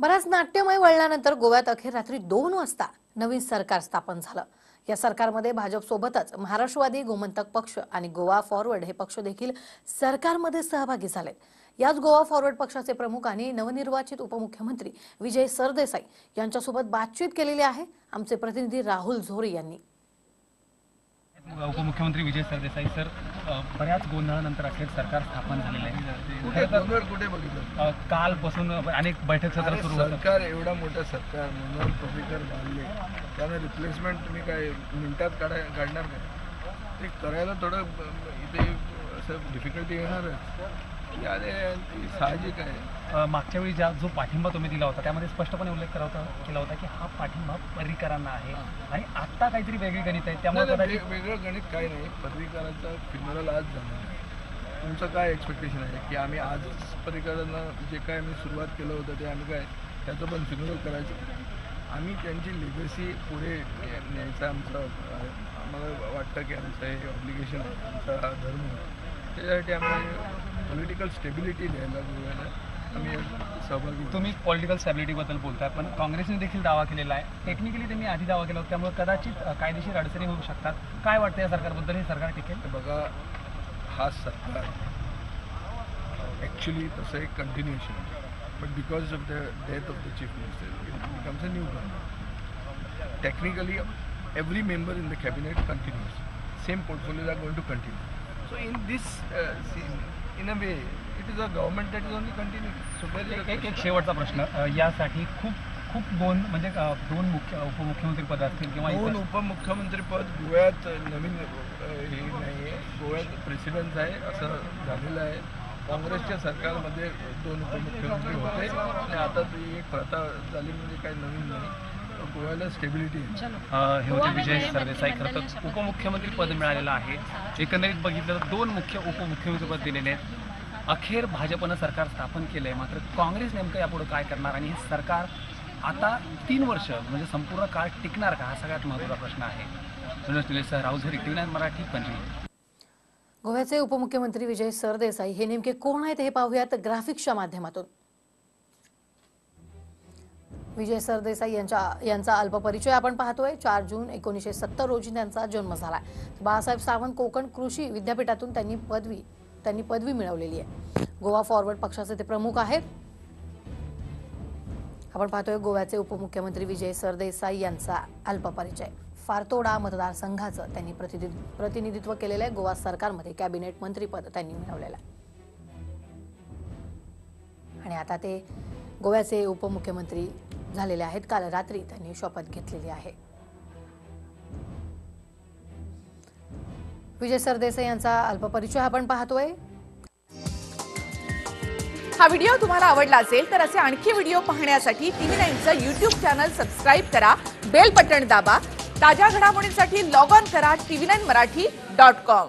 बराच नाट्यमय वळल्यानंतर गोव्यात अखेर रात्री दोन वाजता नवीन सरकार स्थापन झालं. या सरकारमध्ये भाजपसोबतच महाराष्ट्रवादी गोमंतक पक्ष आणि गोवा फॉरवर्ड हे पक्ष देखील सरकारमध्ये सहभागी झाले याच गोवा फॉरवर्ड पक्षाचे प्रमुख आणि नवनिर्वाचित उपमुख्यमंत्री विजय सरदेसाई यांच्यासोबत बातचीत केलेली आहे. आमचे प्रतिनिधी राहुल झोरे यांनी. उपमुख्यमंत्री विजय सरदेसाई सर बऱ्याच गोंधळानंतर अखेर सरकार स्थापन झालेलं आहे. कुठे गोंधळ कुठे बघितलं? कालपासून अनेक बैठक सत्र सुरू सरकार एवढा मोठा सरकार मनोहर पर्रीकर बांधले. त्यानं रिप्लेसमेंट तुम्ही काय मिनिटात काढाय काढणार काय? ते करायला थोडं इथे असं डिफिकल्टी येणारच. ती साहजिक आहे. अ, मागच्या वेळी ज्या जो पाठिंबा तुम्ही दिला होता त्यामध्ये स्पष्टपणे उल्लेख करत होता- केला होता की हा पाठिंबा पर्रीकरांना आहे. आणि आता काहीतरी वेगळी गणित आहे त्यामुळे नाही, नाही, कदाचित वेग- वेगळं गणित काही नाही. पर्रीकरांचा फ्युनरल आज आहे तुमचं काय एक्सपेक्टेशन आहे? की आम्ही आजच पर्रीकरांना जे काय आम्ही सुरुवात केलं होतं ते आम्ही काय त्याचं पण फ्युनरल करायचं? आम्ही त्यांची लेगसी पुढे न्यायचं आमचं. आम्हाला वाटतं की आमचं हे ऑब्लिगेशन आहे आमचा हा धर्म आहे. त्याच्यासाठी आम्ही पॉलिटिकल स्टेबिलिटी द्यायला गोव्याला आम्ही सहभागी. तुम्ही पॉलिटिकल स्टॅबिलिटीबद्दल बोलताय पण काँग्रेसने देखील दावा केलेला आहे. टेक्निकली त्यांनी आधी दावा केला होता त्यामुळे कदाचित कायदेशीर अडचणी होऊ शकतात. काय वाटतं या सरकारबद्दल? हे सरकार टिकेल बघा हा सरकार ॲक्च्युली तसं एक continuation but because of the death of the chief minister it becomes a new government technically every member in the cabinet continues same portfolios are going to continue so in this in a way it is a government that is only continue एक एक शेवटचा प्रश्न. यासाठी खूप खूप दोन म्हणजे दोन मुख्य उपमुख्यमंत्री पद असतील किंवा दोन इतर- उपमुख्यमंत्रीपद गोव्यात नवीन हे नाही आहे गोव्यात प्रेसिडेंट आहे असं झालेलं आहे. काँग्रेसच्या सरकारमध्ये दोन उपमुख्यमंत्री होते. आणि आता ती एक प्रथा झाली म्हणजे काही नवीन नाही. गोव्याला स्टेबिलिटी हे होते विजय सरदेसाई खरं तर उपमुख्यमंत्री पद मिळालेलं आहे. एकंदरीत बघितलं तर दोन मुख्य उपमुख्यमंत्री पद दिलेले आहेत. अखेर भाजपनं सरकार स्थापन केलं आहे मात्र काँग्रेस नेमकं यापुढे काय करणार आणि हे सरकार आता तीन वर्ष म्हणजे संपूर्ण काळ टिकणार का? हा सगळ्यात महत्त्वाचा प्रश्न आहे. मनोज टी मराठी पणजी. गोव्याचे उपमुख्यमंत्री विजय सरदेसाई हे नेमके कोण आहेत हे पाहूयात ग्राफिक्सच्या माध्यमातून. विजय सरदेसाई यांच्या यांचा अल्पपरिचय आपण पाहतोय. चार जून एकोणीसशे सत्तर रोजी त्यांचा जन्म झाला बाळासाहेब सावंत कोकण कृषी विद्यापीठातून त्यांनी पदवी त्यांनी पदवी मिळवलेली आहे. गोवा फॉरवर्ड पक्षाचे ते प्रमुख आहेत. आपण पाहतोय गोव्याचे उपमुख्यमंत्री विजय सरदेसाई यांचा अल्पपरिचय. फारतोडा मतदारसंघाचं त्यांनी प्रतिनिधित्व केलेलं आहे. गोवा सरकारमध्ये कॅबिनेट मंत्रीपद त्यांनी मिळवलेलं आहे. आणि आता ते गोव्याचे उपमुख्यमंत्री झालेले आहेत. काल रात्री त्यांनी शपथ घेतलेली आहे. विजय सरदेसाई यांचा अल्पपरिचय आपण पाहतोय. हा व्हिडिओ तुम्हाला आवडला असेल तर असे आणखी व्हिडिओ पाहण्यासाठी टीव्ही नाईनचं युट्यूब चॅनल सबस्क्राईब करा. बेल बटन दाबा. ताज्या घडामोडींसाठी लॉग ऑन करा TV nine Marathi dot com.